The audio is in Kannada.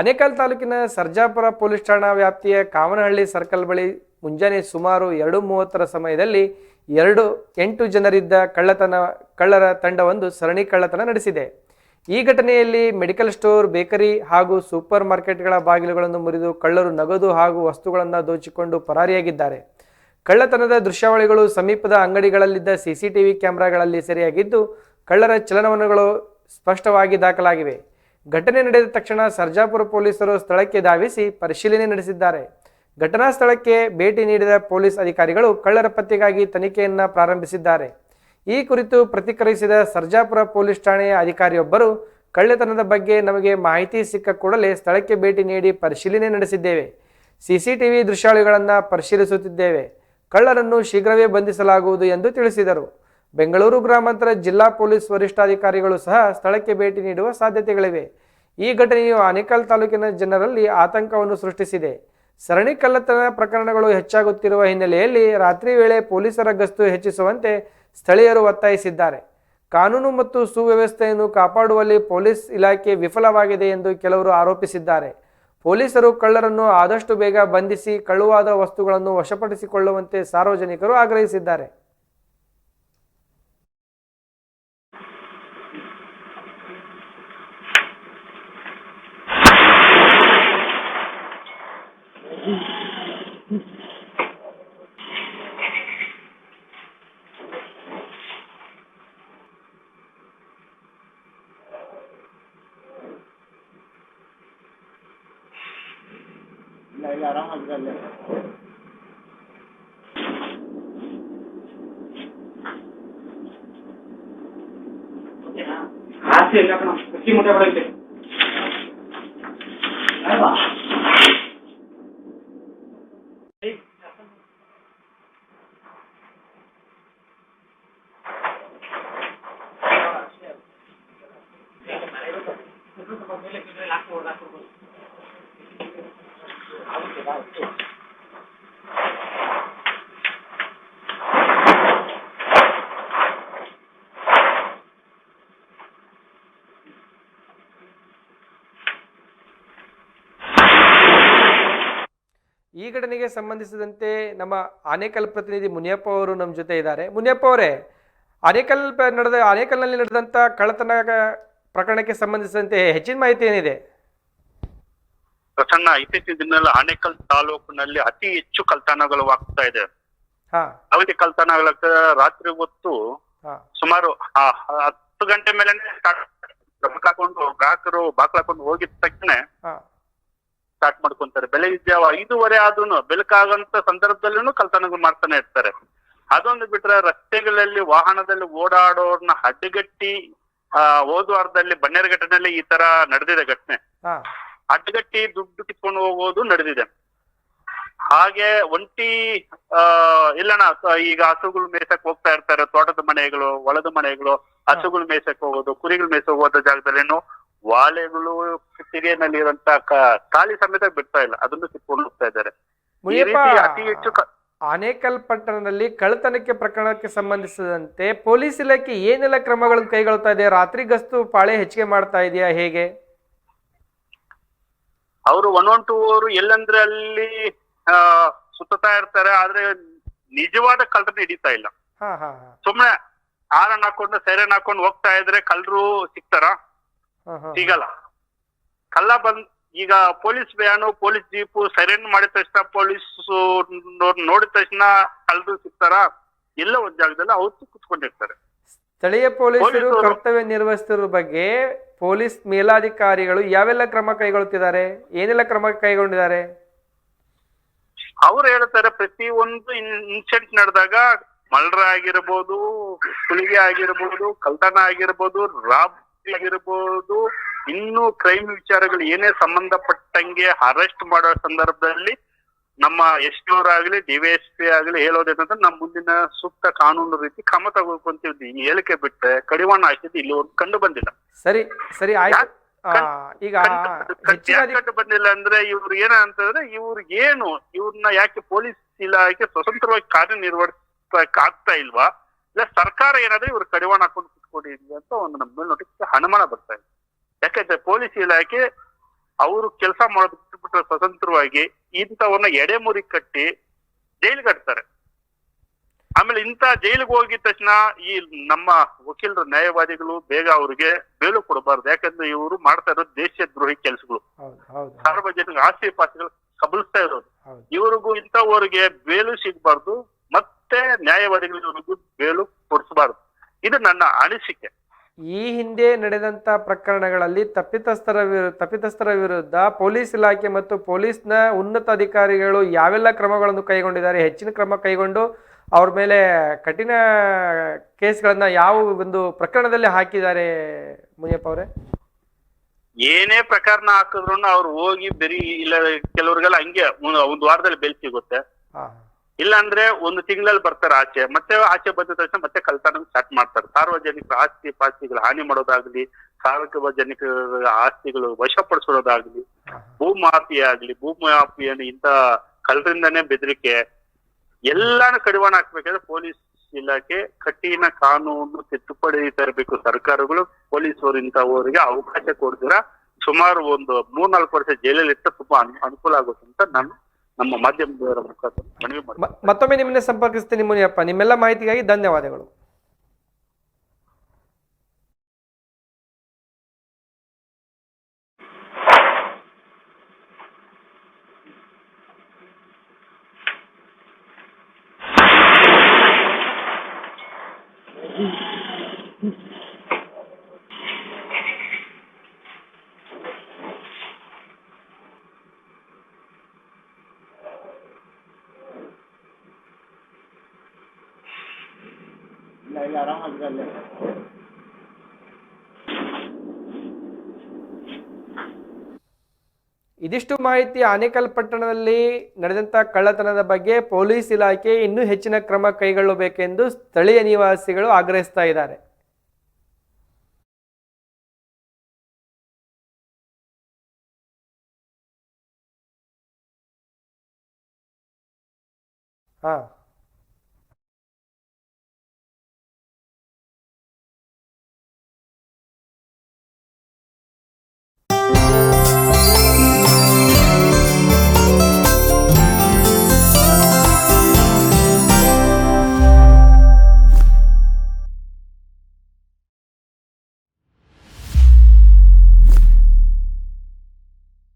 ಅನೇಕಲ್ ತಾಲೂಕಿನ ಸರ್ಜಾಪುರ ಪೊಲೀಸ್ ಠಾಣಾ ವ್ಯಾಪ್ತಿಯ ಕಾಮನಹಳ್ಳಿ ಸರ್ಕಲ್ ಬಳಿ ಮುಂಜಾನೆ ಸುಮಾರು ಎರಡು ಮೂವತ್ತರ ಸಮಯದಲ್ಲಿ ಎರಡು ಎಂಟು ಜನರಿದ್ದ ಕಳ್ಳತನ, ಕಳ್ಳರ ತಂಡವೊಂದು ಸರಣಿ ಕಳ್ಳತನ ನಡೆಸಿದೆ. ಈ ಘಟನೆಯಲ್ಲಿ ಮೆಡಿಕಲ್ ಸ್ಟೋರ್, ಬೇಕರಿ ಹಾಗೂ ಸೂಪರ್ ಮಾರ್ಕೆಟ್ಗಳ ಬಾಗಿಲುಗಳನ್ನು ಮುರಿದು ಕಳ್ಳರು ನಗದು ಹಾಗೂ ವಸ್ತುಗಳನ್ನು ದೋಚಿಕೊಂಡು ಪರಾರಿಯಾಗಿದ್ದಾರೆ. ಕಳ್ಳತನದ ದೃಶ್ಯಾವಳಿಗಳು ಸಮೀಪದ ಅಂಗಡಿಗಳಲ್ಲಿದ್ದ ಸಿಸಿಟಿವಿ ಕ್ಯಾಮೆರಾಗಳಲ್ಲಿ ಸೆರೆಯಾಗಿದ್ದು, ಕಳ್ಳರ ಚಲನವಲನಗಳು ಸ್ಪಷ್ಟವಾಗಿ ದಾಖಲಾಗಿವೆ. ಘಟನೆ ನಡೆದ ತಕ್ಷಣ ಸರ್ಜಾಪುರ ಪೊಲೀಸರು ಸ್ಥಳಕ್ಕೆ ಧಾವಿಸಿ ಪರಿಶೀಲನೆ ನಡೆಸಿದ್ದಾರೆ. ಘಟನಾ ಸ್ಥಳಕ್ಕೆ ಭೇಟಿ ನೀಡಿದ ಪೊಲೀಸ್ ಅಧಿಕಾರಿಗಳು ಕಳ್ಳರ ಪತ್ತೆಗಾಗಿ ತನಿಖೆಯನ್ನು ಪ್ರಾರಂಭಿಸಿದ್ದಾರೆ. ಈ ಕುರಿತು ಪ್ರತಿಕ್ರಿಯಿಸಿದ ಸರ್ಜಾಪುರ ಪೊಲೀಸ್ ಠಾಣೆಯ ಅಧಿಕಾರಿಯೊಬ್ಬರು, ಕಳ್ಳತನದ ಬಗ್ಗೆ ನಮಗೆ ಮಾಹಿತಿ ಸಿಕ್ಕ ಕೂಡಲೇ ಸ್ಥಳಕ್ಕೆ ಭೇಟಿ ನೀಡಿ ಪರಿಶೀಲನೆ ನಡೆಸಿದ್ದೇವೆ. ಸಿಸಿಟಿವಿ ದೃಶ್ಯಾವಳಿಗಳನ್ನು ಪರಿಶೀಲಿಸುತ್ತಿದ್ದೇವೆ. ಕಳ್ಳರನ್ನು ಶೀಘ್ರವೇ ಬಂಧಿಸಲಾಗುವುದು ಎಂದು ತಿಳಿಸಿದರು. ಬೆಂಗಳೂರು ಗ್ರಾಮಾಂತರ ಜಿಲ್ಲಾ ಪೊಲೀಸ್ ವರಿಷ್ಠಾಧಿಕಾರಿಗಳು ಸಹ ಸ್ಥಳಕ್ಕೆ ಭೇಟಿ ನೀಡುವ ಸಾಧ್ಯತೆಗಳಿವೆ. ಈ ಘಟನೆಯು ಆನೇಕಲ್ ತಾಲೂಕಿನ ಜನರಲ್ಲಿ ಆತಂಕವನ್ನು ಸೃಷ್ಟಿಸಿದೆ. ಸರಣಿ ಕಳ್ಳತನ ಪ್ರಕರಣಗಳು ಹೆಚ್ಚಾಗುತ್ತಿರುವ ಹಿನ್ನೆಲೆಯಲ್ಲಿ ರಾತ್ರಿ ವೇಳೆ ಪೊಲೀಸರ ಗಸ್ತು ಹೆಚ್ಚಿಸುವಂತೆ ಸ್ಥಳೀಯರು ಒತ್ತಾಯಿಸಿದ್ದಾರೆ. ಕಾನೂನು ಮತ್ತು ಸುವ್ಯವಸ್ಥೆಯನ್ನು ಕಾಪಾಡುವಲ್ಲಿ ಪೊಲೀಸ್ ಇಲಾಖೆ ವಿಫಲವಾಗಿದೆ ಎಂದು ಕೆಲವರು ಆರೋಪಿಸಿದ್ದಾರೆ. ಪೊಲೀಸರು ಕಳ್ಳರನ್ನು ಆದಷ್ಟು ಬೇಗ ಬಂಧಿಸಿ ಕಳುವಾದ ವಸ್ತುಗಳನ್ನು ವಶಪಡಿಸಿಕೊಳ್ಳುವಂತೆ ಸಾರ್ವಜನಿಕರು ಆಗ್ರಹಿಸಿದ್ದಾರೆ. ಇಲ್ಲ ಇಲ್ಲ ಆರಾಮಾಗಿರಲ್ಲ ಆಸೆ ಇಲ್ಲ ಕಣ ಕೃಷಿ ಮುಟ್ಟೆ ಬರೈತೆ ಈ ಘಟನೆಗೆ ಸಂಬಂಧಿಸಿದಂತೆ ನಮ್ಮ ಆನೇಕಲ್ ಪ್ರತಿನಿಧಿ ಮುನಿಯಪ್ಪ ಅವರು ನಮ್ಮ ಜೊತೆ ಇದ್ದಾರೆ. ಮುನಿಯಪ್ಪ ಅವರೇ, ಆನೇಕಲ್ ನಡೆದ ಆನೇಕಲ್ನಲ್ಲಿ ನಡೆದಂಥ ಕಳ್ಳತನ ಪ್ರಕರಣಕ್ಕೆ ಸಂಬಂಧಿಸಿದಂತೆ ಹೆಚ್ಚಿನ ಮಾಹಿತಿ ಏನಿದೆ? ಪ್ರಸನ್ನ ಇತ್ತೀಚಿನ ದಿನದಲ್ಲಿ ಆಣೆಕಲ್ ತಾಲೂಕಿನಲ್ಲಿ ಅತಿ ಹೆಚ್ಚು ಕಲ್ತಾನಗಳು ಆಗ್ತಾ ಇದೆ. ಅವಧಿ ಕಲ್ತಾನಗಳ ರಾತ್ರಿ ಹೊತ್ತು ಸುಮಾರು ಹತ್ತು ಗಂಟೆ ಮೇಲೆ ಹಾಕೊಂಡು ಗ್ರಾಹಕರು ಬಾಕ್ಲಾಕೊಂಡು ಹೋಗಿದ ತಕ್ಷಣ ಸ್ಟಾರ್ಟ್ ಮಾಡ್ಕೊಂತಾರೆ. ಬೆಲೆ ಜಾವ ಐದೂವರೆ ಆದ್ರೂ ಬೆಳಕಾಗಂತ ಸಂದರ್ಭದಲ್ಲೂ ಕಲ್ತಾಣಗಳು ಮಾಡ್ತಾನೆ ಇರ್ತಾರೆ. ಅದೊಂದು ಬಿಟ್ರೆ ರಸ್ತೆಗಳಲ್ಲಿ ವಾಹನದಲ್ಲಿ ಓಡಾಡೋರ್ನ ಅಡ್ಡಗಟ್ಟಿ ಆ ಹೋದ್ವಾರದಲ್ಲಿ ಬನ್ನೇರುಘಟ್ಟನಲ್ಲಿ ಈ ತರ ನಡೆದಿದೆ ಘಟನೆ. ಅಡ್ಡಗಟ್ಟಿ ದುಡ್ಡು ಕಿತ್ಕೊಂಡು ಹೋಗೋದು ನಡೆದಿದೆ. ಹಾಗೆ ಒಂಟಿ ಆ ಇಲ್ಲಣ್ಣ ಈಗ ಹಸುಗಳು ಮೇಸಕ್ ಹೋಗ್ತಾ ಇರ್ತಾರೆ. ತೋಟದ ಮನೆಗಳು ಹೊಲದ ಮನೆಗಳು ಹಸುಗಳು ಮೇಸಕ್ ಹೋಗೋದು ಕುರಿಗಳು ಮೇಸಕ್ ಹೋದ ಜಾಗದಲ್ಲೇನು ವಾಳೆಗಳು ಸಿರಿಯಲ್ಲಿ ಇರುವಂತ ಖಾಲಿ ಸಮೇತ ಬಿಡ್ತಾ ಇಲ್ಲ. ಅದನ್ನು ಕಿತ್ಕೊಂಡು ಹೋಗ್ತಾ ಇದ್ದಾರೆ. ಈ ರೀತಿ ಅತಿ ಹೆಚ್ಚು ಆನೇಕಲ್ ಪಟ್ಟಣದಲ್ಲಿ ಕಳ್ಳತನಕ್ಕೆ ಪ್ರಕರಣಕ್ಕೆ ಸಂಬಂಧಿಸಿದಂತೆ ಪೊಲೀಸ್ ಇಲಾಖೆ ಏನೆಲ್ಲ ಕ್ರಮಗಳನ್ನು ಕೈಗೊಳ್ತಾ ಇದೆ ರಾತ್ರಿ ಗಸ್ತು ಪಾಳೆ ಹೆಚ್ಚಿಗೆ ಮಾಡ್ತಾ ಇದೆಯಾ? ಹೇಗೆ? ಅವರು ಒನ್ ಒನ್ ಟೂ ಅವರು ಎಲ್ಲಂದ್ರೆ ಅಲ್ಲಿ ಸುತ್ತಾ ಇರ್ತಾರೆ ಆದ್ರೆ ನಿಜವಾದ ಕಳ್ಳರನ್ನ ಹಿಡಿತಾ ಇಲ್ಲ. ಸುಮ್ನೆ ಹಾರನ್ ಹಾಕೊಂಡು ಸೈರನ್ ಹಾಕೊಂಡು ಹೋಗ್ತಾ ಇದ್ರೆ ಕಳ್ಳರು ಸಿಗ್ತಾರ? ಸಿಗಲ್ಲ. ಕಳ್ಳ ಬಂದ್ ಈಗ police van police jeep siren ಮಾಡಿದ ತಕ್ಷಣ ಪೊಲೀಸ್ ನೋಡಿದ ತಕ್ಷಣ ಕಳ್ಳರು ಸಿಗ್ತಾರ? ಎಲ್ಲ ಒಂದ್ ಜಾಗದಲ್ಲಿ ಅವ್ರು ಕುತ್ಕೊಂಡಿರ್ತಾರೆ. ಸ್ಥಳೀಯ ಪೊಲೀಸರು ಕರ್ತವ್ಯ ನಿರ್ವಹಿಸುತ್ತಿರುವ ಬಗ್ಗೆ ಪೊಲೀಸ್ ಮೇಲಾಧಿಕಾರಿಗಳು ಯಾವೆಲ್ಲ ಕ್ರಮ ಕೈಗೊಳ್ಳುತ್ತಿದ್ದಾರೆ ಏನೆಲ್ಲ ಕ್ರಮ ಕೈಗೊಂಡಿದ್ದಾರೆ? ಅವ್ರು ಹೇಳ್ತಾರೆ ಪ್ರತಿ ಒಂದು ಇನ್ಸಿಡೆಂಟ್ ನಡೆದಾಗ ಮಲ್ರ ಆಗಿರ್ಬೋದು ಸುಲಿಗೆ ಆಗಿರ್ಬೋದು ಕಲ್ತನ ಆಗಿರ್ಬೋದು ರಾಬ್ ಆಗಿರ್ಬೋದು ಇನ್ನು ಕ್ರೈಮ್ ವಿಚಾರಗಳು ಏನೇ ಸಂಬಂಧಪಟ್ಟಂಗೆ ಅರೆಸ್ಟ್ ಮಾಡೋ ಸಂದರ್ಭದಲ್ಲಿ ನಮ್ಮ ಎಸ್ ಪಿ ಅವರಾಗ್ಲಿ ಡಿವೈಎಸ್ಪಿ ಆಗಲಿ ಹೇಳೋದೇನಂದ್ರೆ ನಮ್ಮ ಮುಂದಿನ ಸೂಕ್ತ ಕಾನೂನು ರೀತಿ ಕ್ರಮ ತಗೊಳ್ಕೊಂತೀವಿ. ಈ ಹೇಳಿಕೆ ಬಿಟ್ಟರೆ ಕಡಿವಾಣ ಹಾಕಿದ್ದು ಇಲ್ಲಿ ಕಂಡು ಬಂದಿಲ್ಲ. ಸರಿ ಸರಿ ಆಯ್ತು. ಈಗ ಬಂದಿಲ್ಲ? ಅಂದ್ರೆ ಇವ್ರು ಏನ ಅಂತಂದ್ರೆ ಇವ್ರು ಏನು ಇವ್ರನ್ನ ಯಾಕೆ ಪೊಲೀಸ್ ಇಲಾಖೆ ಸ್ವತಂತ್ರವಾಗಿ ಕಾರ್ಯನಿರ್ವಹಿಸಕ್ ಆಗ್ತಾ ಇಲ್ವಾ? ಇಲ್ಲ ಸರ್ಕಾರ ಏನಾದ್ರೆ ಇವ್ರು ಕಡಿವಾಣ ಹಾಕೊಂಡು ಕುತ್ಕೊಂಡಿದ್ವಿ ಅಂತ ಒಂದು ನಮ್ಮ ಮೇಲ್ನೋಟಕ್ಕೆ ಹನುಮಾನ ಬರ್ತಾ ಇದೆ. ಯಾಕಂದ್ರೆ ಪೊಲೀಸ್ ಇಲಾಖೆ ಅವರು ಕೆಲಸ ಮಾಡೋದು ಬಿಟ್ಬಿಟ್ರೆ ಸ್ವತಂತ್ರವಾಗಿ ಇಂಥವನ್ನ ಎಡೆಮುರಿ ಕಟ್ಟಿ ಜೈಲು ಕಟ್ತಾರೆ. ಆಮೇಲೆ ಇಂಥ ಜೈಲಿಗೆ ಹೋಗಿದ ತಕ್ಷಣ ಈ ನಮ್ಮ ವಕೀಲರು ನ್ಯಾಯವಾದಿಗಳು ಬೇಗ ಅವರಿಗೆ ಬೇಲು ಕೊಡಬಾರ್ದು. ಯಾಕಂದ್ರೆ ಇವರು ಮಾಡ್ತಾ ಇರೋದು ದೇಶದ್ರೋಹಿ ಕೆಲಸಗಳು. ಹೌದು ಹೌದು ಸಾರ್ವಜನಿಕ ಆಸ್ತಿ ಪಾಸ್ತಿಗಳು ಕಬಲಿಸ್ತಾ ಇರೋದು. ಇವರಿಗೂ ಇವ್ರಿಗೂ ಇಂಥವ್ರಿಗೆ ಬೇಲು ಸಿಗಬಾರ್ದು ಮತ್ತೆ ನ್ಯಾಯವಾದಿಗಳಿಗೂ ಬೇಲು ಕೊಡಿಸಬಾರ್ದು. ಇದು ನನ್ನ ಅನಿಸಿಕೆ. ಈ ಹಿಂದೆ ನಡೆದಂತ ಪ್ರಕರಣಗಳಲ್ಲಿ ತಪ್ಪಿತಸ್ಥರ ವಿರುದ್ಧ ತಪ್ಪಿತಸ್ಥರ ವಿರುದ್ಧ ಪೊಲೀಸ್ ಇಲಾಖೆ ಮತ್ತು ಪೊಲೀಸ್ನ ಉನ್ನತ ಅಧಿಕಾರಿಗಳು ಯಾವೆಲ್ಲ ಕ್ರಮಗಳನ್ನು ಕೈಗೊಂಡಿದ್ದಾರೆ ಹೆಚ್ಚಿನ ಕ್ರಮ ಕೈಗೊಂಡು ಅವ್ರ ಮೇಲೆ ಕಠಿಣ ಕೇಸ್ಗಳನ್ನ ಯಾವ ಒಂದು ಪ್ರಕರಣದಲ್ಲಿ ಹಾಕಿದ್ದಾರೆ ಮುನಿಯಪ್ಪ ಅವರೇ? ಏನೇ ಪ್ರಕರಣ ಹಾಕಿದ್ರು ಅವ್ರು ಹೋಗಿ ಬೆರಿ ಇಲ್ಲ ಕೆಲವ್ರಿಗೆಲ್ಲ ಹಂಗೆ ಒಂದು ಒಂದು ವಾರದಲ್ಲಿ ಬೆಲ್ ಸಿಗುತ್ತೆ. ಇಲ್ಲ ಅಂದ್ರೆ ಒಂದು ತಿಂಗಳಲ್ಲಿ ಬರ್ತಾರೆ ಆಚೆ ಮತ್ತೆ ಆಚೆ ಬಂದ ತಕ್ಷಣ ಮತ್ತೆ ಕಳ್ತನ ಸ್ಟಾರ್ಟ್ ಮಾಡ್ತಾರೆ. ಸಾರ್ವಜನಿಕ ಆಸ್ತಿ ಪಾಸ್ತಿಗಳು ಹಾನಿ ಮಾಡೋದಾಗ್ಲಿ ಸಾರ್ವಜನಿಕ ಆಸ್ತಿಗಳು ವಶಪಡಿಸೋದಾಗ್ಲಿ ಭೂ ಭೂಮಾಫಿ ಆಗ್ಲಿ ಭೂಮಾಫಿಯನ್ನು ಇಂತ ಕಳ್ಳರಿಂದನೇ ಬೆದರಿಕೆ ಎಲ್ಲಾನು ಕಡಿವಾಣ ಹಾಕ್ಬೇಕಾದ್ರೆ ಪೊಲೀಸ್ ಇಲಾಖೆ ಕಠಿಣ ಕಾನೂನು ತಿದ್ದುಪಡಿ ತರಬೇಕು. ಸರ್ಕಾರಗಳು ಪೊಲೀಸರು ಇಂಥವರಿಗೆ ಅವಕಾಶ ಕೊಡ್ತೀರಾ ಸುಮಾರು ಒಂದು ಮೂರ್ನಾಲ್ಕು ವರ್ಷ ಜೈಲಲ್ಲಿ ಇಟ್ಟು ತುಂಬಾ ಅನುಕೂಲ ಆಗುತ್ತೆ ಅಂತ ನಾನು ನಮ್ಮ ಮಾಧ್ಯಮದವರ ಮುಖಾಂತರ ಮನವಿ ಮತ್ತೊಮ್ಮೆ ನಿಮ್ಮನ್ನೇ ಸಂಪರ್ಕಿಸ್ತೀನಿ ಮುನಿಯಪ್ಪ. ನಿಮ್ಮೆಲ್ಲ ಮಾಹಿತಿಗಾಗಿ ಧನ್ಯವಾದಗಳು. ಇಲ್ಲ ಇದಿಷ್ಟು ಮಾಹಿತಿ ಆನೇಕಲ್ ಪಟ್ಟಣದಲ್ಲಿ ನಡೆದಂತಹ ಕಳ್ಳತನದ ಬಗ್ಗೆ ಪೊಲೀಸ್ ಇಲಾಖೆ ಇನ್ನೂ ಹೆಚ್ಚಿನ ಕ್ರಮ ಕೈಗೊಳ್ಳಬೇಕೆಂದು ಸ್ಥಳೀಯ ನಿವಾಸಿಗಳು ಆಗ್ರಹಿಸ್ತಾ ಇದ್ದಾರೆ. ಹಾ.